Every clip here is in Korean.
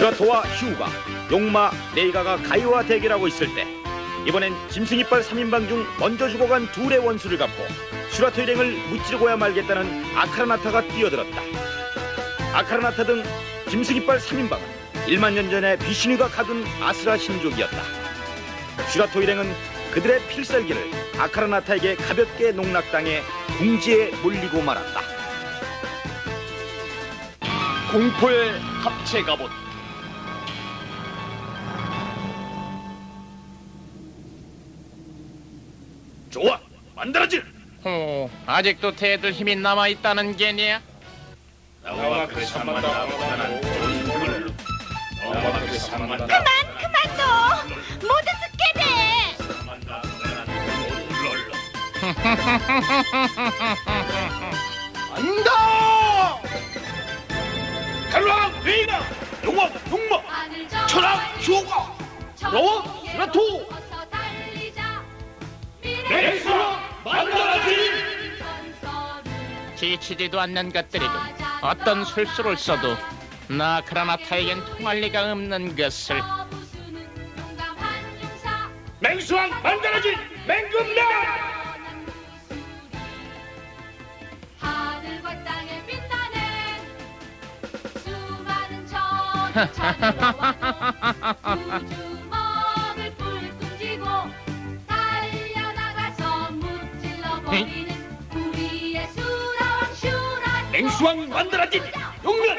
슈라토와 휴가, 용마, 네이가가 가이와 대결하고 있을 때 이번엔 짐승이빨 3인방 중 먼저 죽어간 둘의 원수를 갚고 슈라토 일행을 무찌르고야 말겠다는 아카라나타가 뛰어들었다. 아카라나타 등 짐승이빨 3인방은 1만 년 전에 비신이가 가둔 아스라 신족이었다. 슈라토 일행은 그들의 필살기를 아카라나타에게 가볍게 농락당해 궁지에 몰리고 말았다. 공포의 합체 갑옷 좋아, 만들어질! 호, 아직도 대들 힘이 남아 있다는 게냐? 나와 그 산만다 그만 그만 둬 모두 죽게 돼 안다! 갈랑, 베이가, 용원, 용마, 천왕, 휴가, 너와 슈라토! 맹수와 만나라지! 지치지도 않는 것들이군. 어떤 술수를 써도 나 그라나타에겐 통할 리가 없는 것을. 맹수왕 만나라지! 맹금명! 맹수왕 만나라지! 용면!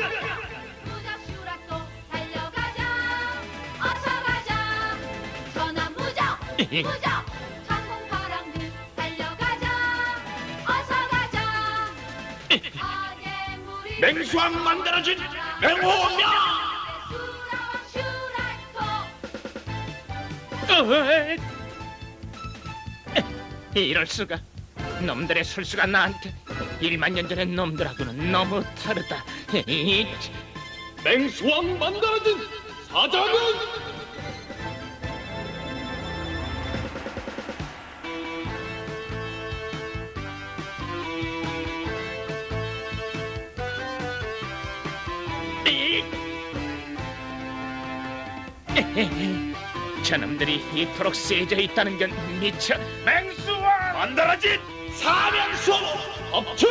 무적 항공파랑들 달려가자 어서 가자! 맹호명! 수라왕 슈라토 이럴 수가. 놈들의 술수가 나한테 1만 년 전의 놈들하고는 너무 다르다. 이, 맹수왕 만다라진 사자는 저놈들이 이토록 세져 있다는 건 미쳐. 맹수왕 만나라지! 사명수! 합체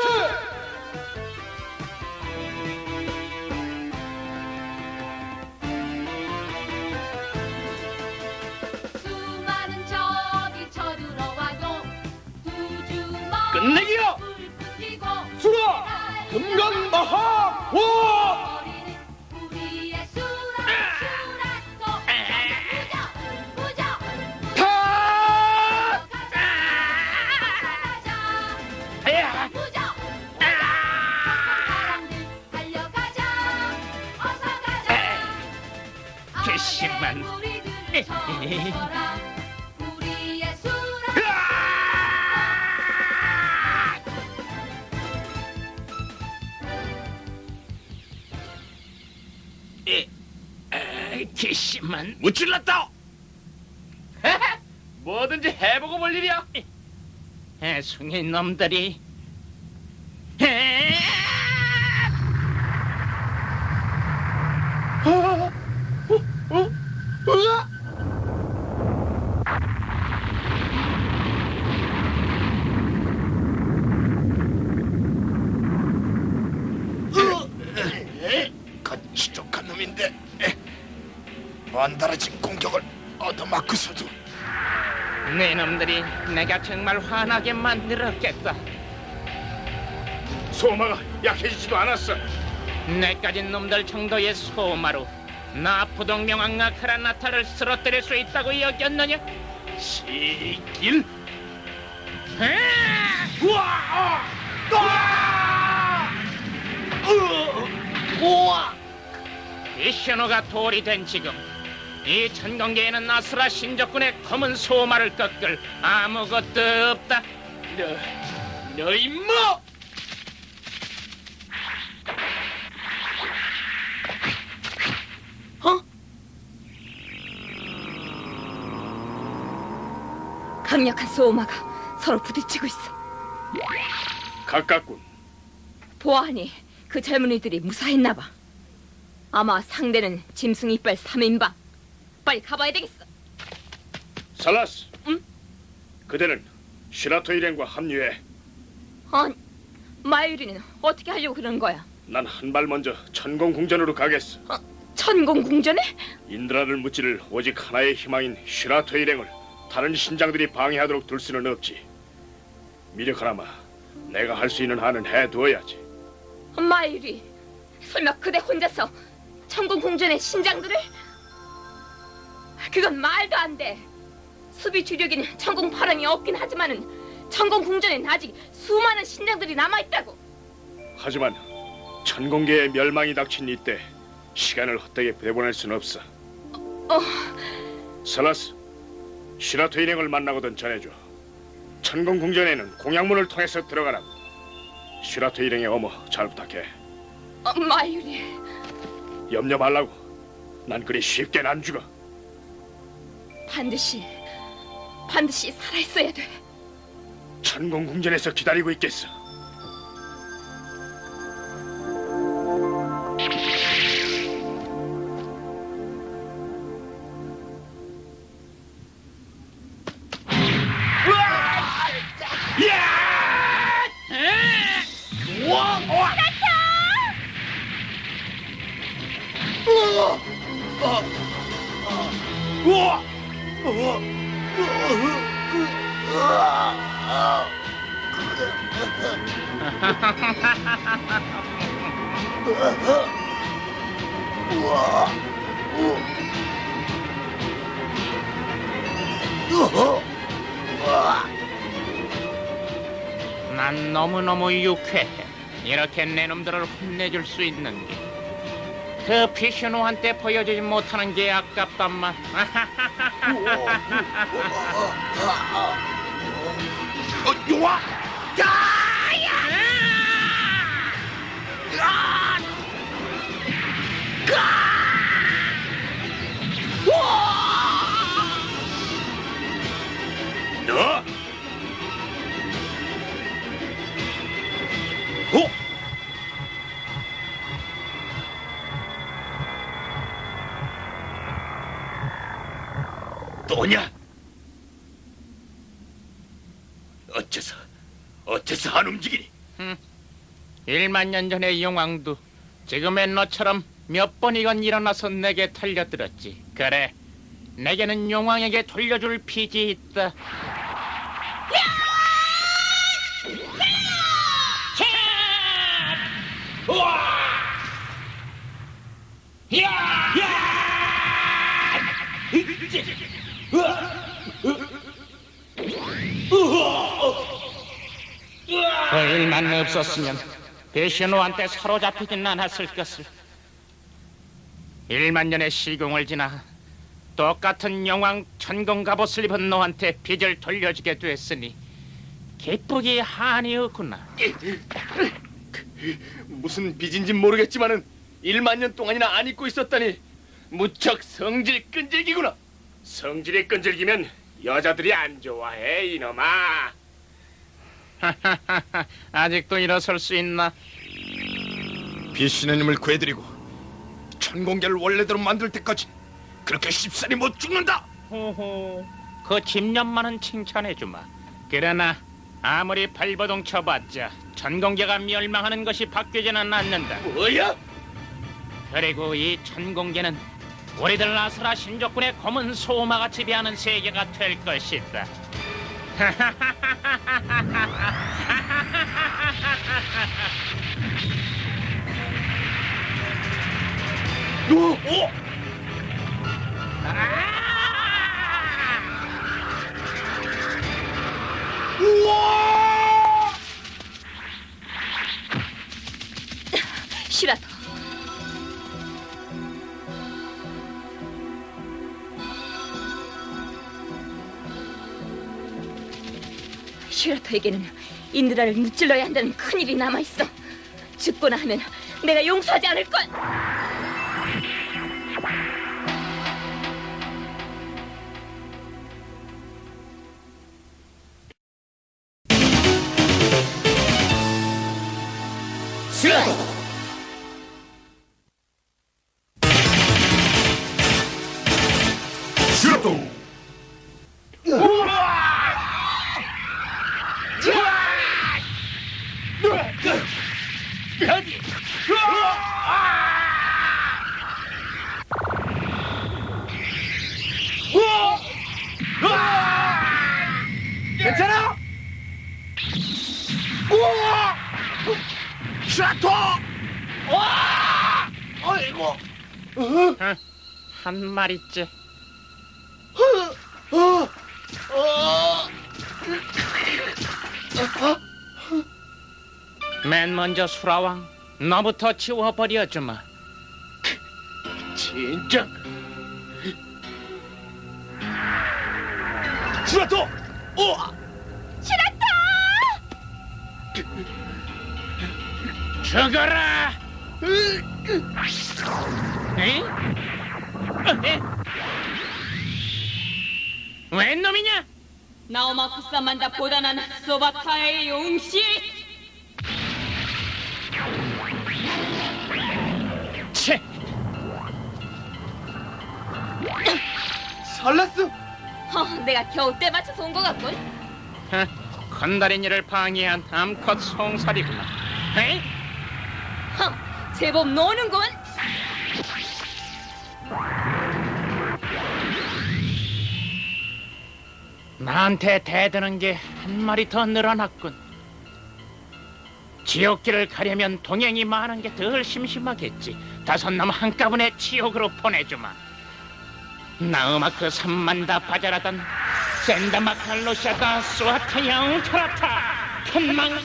괘씸한. 무찔렀다! 뭐든지 해보고 볼 일이야. 애송이 놈들이. 얻어맞고서도 네 놈들이 내가 정말 화나게 만들었겠다. 소마가 약해지지도 않았어. 내까진 놈들 정도의 소마로 나 부동명왕 아크라나타를 쓰러뜨릴 수 있다고 여겼느냐? 시길 우와! 우와! 이 신호가 돌이 된 지금 이 천공계에는 아스라 신적군의 검은 소마를 꺾을 아무것도 없다. 너, 너 임마! 강력한 소마가 서로 부딪히고 있어. 가깝군. 보아하니 그 젊은이들이 무사했나 봐. 아마 상대는 짐승 이빨 3인방. 빨리 가봐야 되겠어. 살라스. 응? 그대는 슈라토 일행과 합류해. 아니, 마유리는 어떻게 하려고 그러는 거야? 난 한 발 먼저 천공 궁전으로 가겠어. 천공 궁전에? 인드라를 무찌를 오직 하나의 희망인 슈라토 일행을 다른 신장들이 방해하도록 둘 수는 없지. 미력 하나마 내가 할 수 있는 한은 해두어야지. 마유리, 설마 그대 혼자서 천공 궁전의 신장들을? 그건 말도 안 돼. 수비 주력인 천공 파랑이 없긴 하지만은 천공 궁전엔 아직 수많은 신장들이 남아 있다고. 하지만 천공계의 멸망이 닥친 이때 시간을 헛되게 내보낼 수는 없어. 살라스, 슈라토 일행을 만나거든 전해줘. 천공 궁전에는 공양문을 통해서 들어가라고. 슈라토 일행의 어머 잘 부탁해. 어, 마유리, 염려 말라고. 난 그리 쉽게는 안 죽어. 반드시 반드시 살아 있어야 돼. 천공 궁전에서 기다리고 있겠어. 난 너무너무 유쾌해. 이렇게 내 놈들을 혼내줄 수 있는 게. 그 피슈노한테 보여주지 못하는 게 아깝단만. 너? 어? 또냐? 어째서 어째서 안 움직이니? 1만 년 전의 용왕도 지금의 너처럼 몇 번이건 일어나서 내게 털려들었지. 그래, 내게는 용왕에게 돌려줄 빚이 있다. 그 일만 없었으면 베시노한테 사로잡히진 않았을 것을. 1만 년의 시공을 지나 똑같은 영왕 천공 갑옷을 입은 너한테 빚을 돌려주게 됐으니 기쁘기 한이 없구나. 무슨 빚인진 모르겠지만은 1만 년 동안이나 안 잊고 있었다니 무척 성질 끈질기구나. 성질이 끈질기면 여자들이 안 좋아해 이놈아. 아직도 일어설 수 있나? 비신의 힘을 구해드리고 천공계를 원래대로 만들 때까지 그렇게 쉽사리 못 죽는다. 호호, 그 집념만은 칭찬해주마. 그러나 아무리 발버둥 쳐봤자 전공계가 멸망하는 것이 바뀌지는 않는다. 뭐야? 그리고 이 천공계는 우리들 아스라 신족군의 검은 소마가 지배하는 세계가 될 것이다. 오, 오! 시라토. 시라토에게는 인드라를 무찔러야 한다는 큰일이 남아있어. 죽거나 하면 내가 용서하지 않을 걸. 한 마리째. 맨 먼저 수라왕, 너부터 치워버려 주마. 진짜. 수라토. 어. 죽어라! 에? 에? 웬 놈이냐? 나오마 쿠사만다 보다는 소바타의 용시. 채! 살랐어. 허, 내가 겨우 때 맞춰서 온 것 같군. 어, 건달인이를 방해한 암컷 송사리구나. 에이? 허, 제법 노는군. 나한테 대드는 게 한 마리 더 늘어났군. 지옥길을 가려면 동행이 많은 게 덜 심심하겠지. 다섯 놈 한꺼번에 지옥으로 보내주마. 나음아크 삼만다 바자라단 센다마칼로샤다 수아타 영타라타 큰망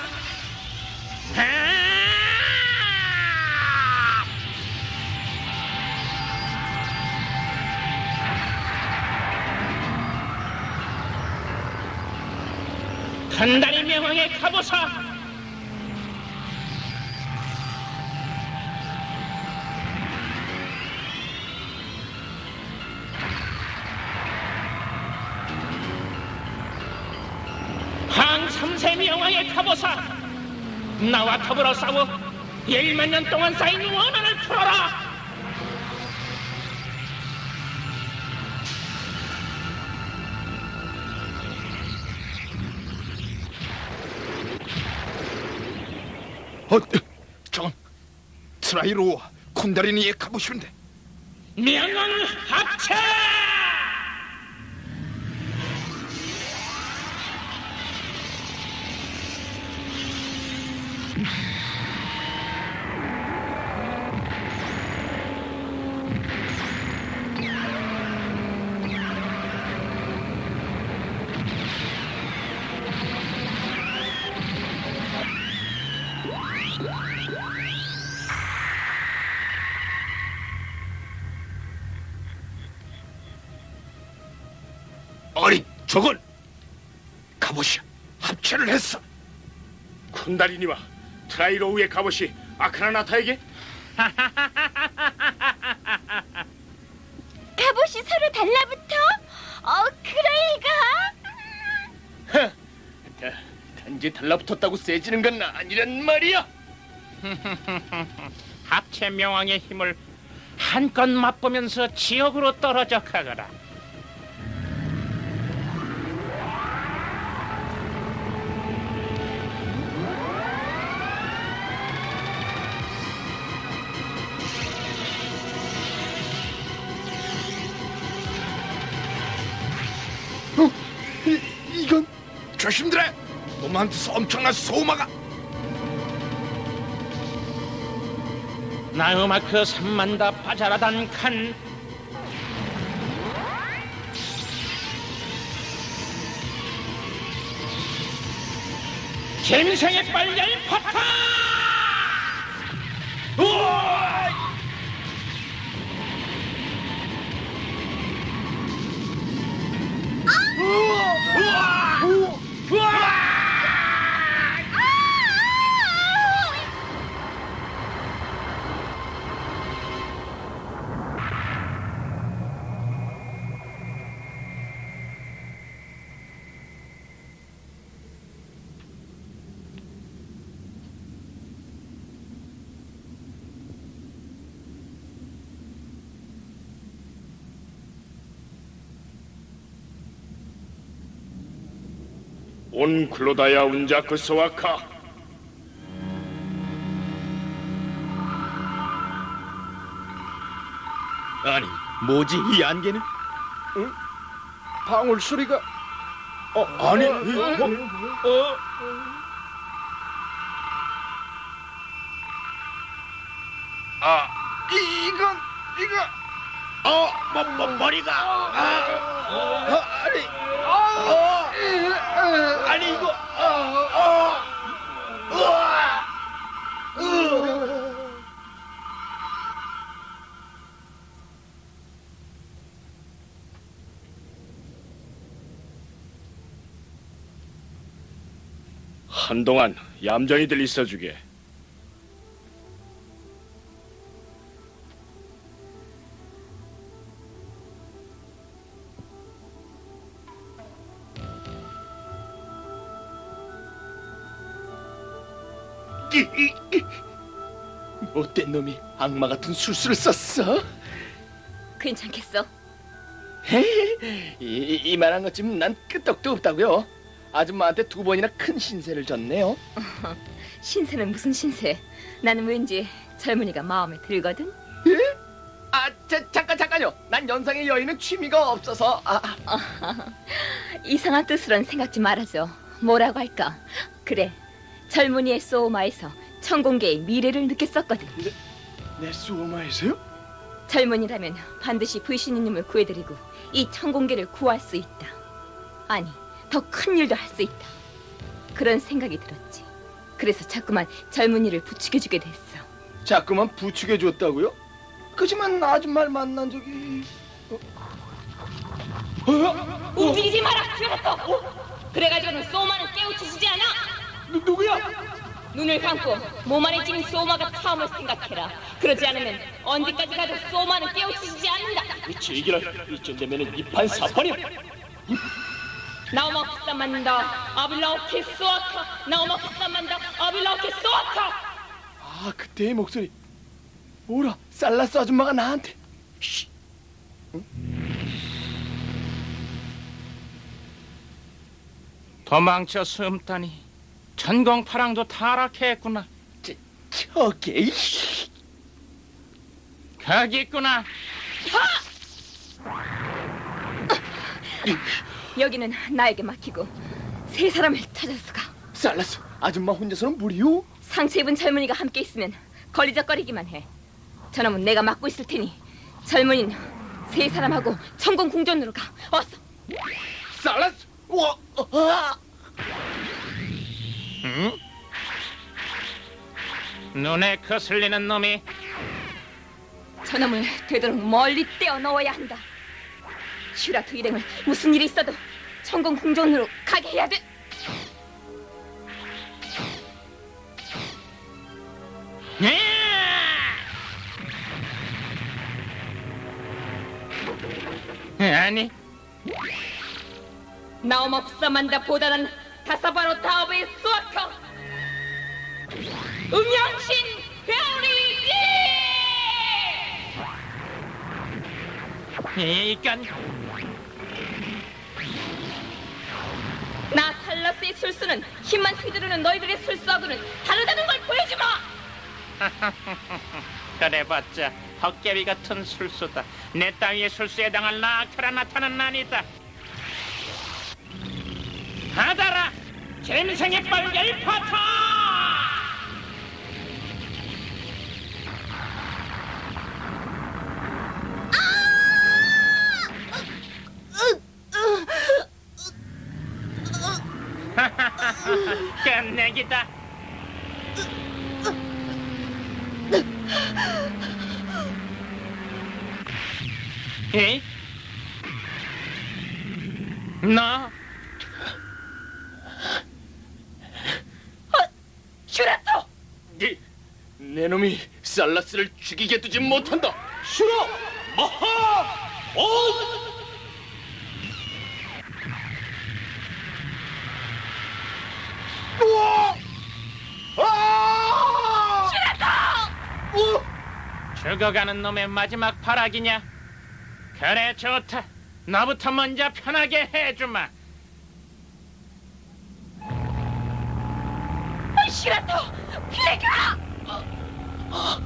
아! 단다리 명왕의 가보사 항삼세 명왕의 가보사 나와 더불어 싸워 일만 년 동안 쌓인 원한을 풀어라 어, 정 트라이로 콘다리니에 가보시면 돼. 명왕 합체 저건 갑옷이 합체를 했어. 쿤다리니와 트라이로우의 갑옷이 아크라나타에게 갑옷이 서로 달라붙어? 어, 그럴까? 다- 단지 달라붙었다고 세지는 건 아니란 말이야. 합체 명왕의 힘을 한껏 맛보면서 지옥으로 떨어져 가거라. 조심들해. 놈한테서 엄청난 소마가. 나음아크 삼만다 바자라단 칸 김생의 빨간 파타 온 클로다야 운자크 소아카. 아니, 뭐지 이 안개는? 방울 소리가 어, 아니, 뭐, 어, 아 이, 이건 이거. 어, 뭐, 뭐, 머리가. 아, 아, 아니 어, 아 니 이거 어, 으. 한동안 얌전히들 있어주게. 악마 같은 술수를 썼어. 괜찮겠어? 이, 이, 이만한 것쯤 난 끄떡도 없다고요. 아줌마한테 두 번이나 큰 신세를 졌네요. 신세는 무슨 신세? 나는 왠지 젊은이가 마음에 들거든. 아, 자, 잠깐 잠깐요. 난 연상의 여인은 취미가 없어서. 아, 아. 이상한 뜻으론 생각 지 말아줘. 뭐라고 할까? 그래, 젊은이의 소마에서 천공계의 미래를 느꼈었거든. 내 수호마에서요? 젊은이라면 반드시 불신이님을 구해드리고 이 천공계를 구할 수 있다. 아니, 더 큰 일도 할 수 있다. 그런 생각이 들었지. 그래서 자꾸만 젊은이를 부추겨주게 됐어. 자꾸만 부추겨 줬다고요? 그지만 아줌마를 만난 적이 어? 어? 움직이지 마라, 쥐어놨어! 그래가지고는 소마는 깨우치지 않아! 누, 누구야? 눈을 감고 몸 안에 찐 소마가 처음을 생각해라. 그러지 않으면 언제까지 가도 소마는 깨우치지 않는다. 제기라 이쯤 되면은 이판 사판이야. 나오마 쿠사만다 아빌라오케 소아카 나오마 쿠사만다 아빌라오케 소아카 아, 그때의 목소리. 뭐라? 살라스 아줌마가 나한테. 도망쳐 숨다니 천공파랑도 타락했구나. 저게 이 거기 있구나. 여기는 나에게 맡기고 세 사람을 찾아서 가 살라스 아줌마 혼자서는 무리요? 상처 입은 젊은이가 함께 있으면 걸리적거리기만 해 저놈은 내가 맡고 있을 테니 젊은이는 세 사람하고 천공 궁전으로 가 어서 살라스. 와, 아, 응? 눈에 거슬리는 놈이. 저놈을 되도록 멀리 떼어 넣어야 한다. 슈라토 일행을 무슨 일이 있어도 천공 궁전으로 가게 해야 돼. 아니. 나오마 쿠사만다 보다는 다사바로 타오베의 수아카 음양신 베리지 이건 나 살라스의 술수는 힘만 휘두르는 너희들의 술수하고는 다르다는 걸 보여주마 그래봤자 헛개비 같은 술수다. 내 따위의 술수에 당할 나아크라 나타는 아니다. 잼생의 빨갱이 파타! 죽이게 두지 못한다. 슈라, 마하, 오. 죽어가는 놈의 마지막 발악이냐? 그래 좋다. 나부터 먼저 편하게 해주마. 슈라토 플레가 아 슈라토 날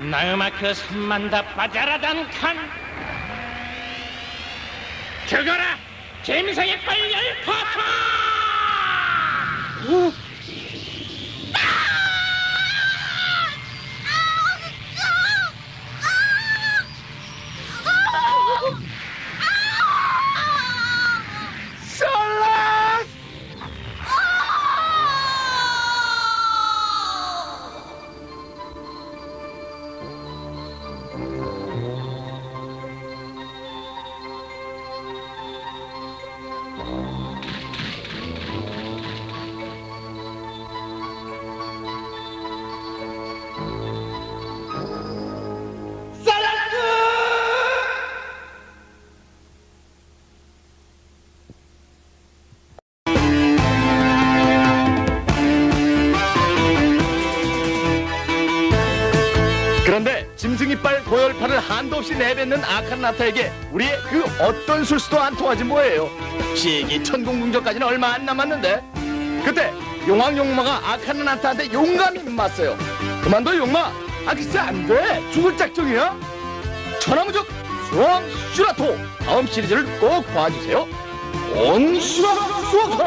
나음아크 3만 다 빠자라단 칸 죽어라! 짐승의 빨 열파타 한도 없이 내뱉는 아카나타에게 우리의 그 어떤 술수도 안 통하지 뭐예요. 시기 천공궁전까지는 얼마 안 남았는데 그때 용왕 용마가 아카나타한테 용감히 맞서요. 그만둬 용마. 아 글쎄 안 돼. 죽을 작정이야. 천하무적 수왕 슈라토 다음 시리즈를 꼭 봐주세요. 온 슈라 수왕